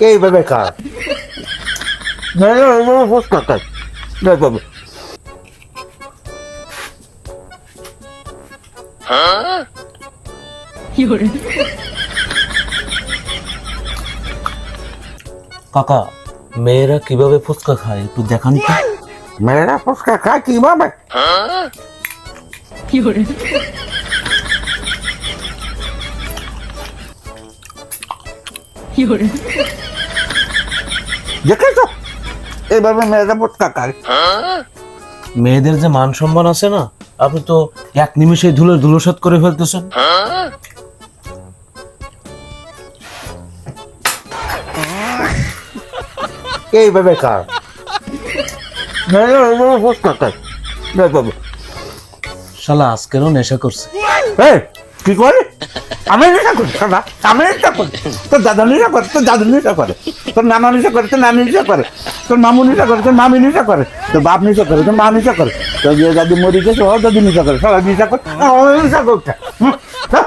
এইভাবে খায় এইভাবে ফুচকা খায় এইভাবে কাকা মেয়েরা কীভাবে ফুচকা খায় একটু দেখান তো মেয়েরা ফুচকা খায় কীভাবে দেখেছ? এইভাবে মেয়েরা ফুচকা খায় মেয়েদের যে মান সম্মান আছে না আপনি তো এক নিমিষে ধুলো ধুলোসাত করে ফেলতেছেন। এইভাবে এইভাবে শালা আজকেরও নেশা করছে। কি করে? আমি নেশা করি দাদা আমি নেশা করি। তোর দাদা নেশা করে তোর দাদু নেশা করে। তোর নানানিটা করে তোর নানিটা করে। তোর মামুনিটা করে তোর মামিনিটা করে। তোর বাপ নেশা করে তোর মা নেশা করে। তোর দাদু মরি গেছে ও দাদু নেশা করে। সবাই নেশা করে হুম, হ্যাঁ,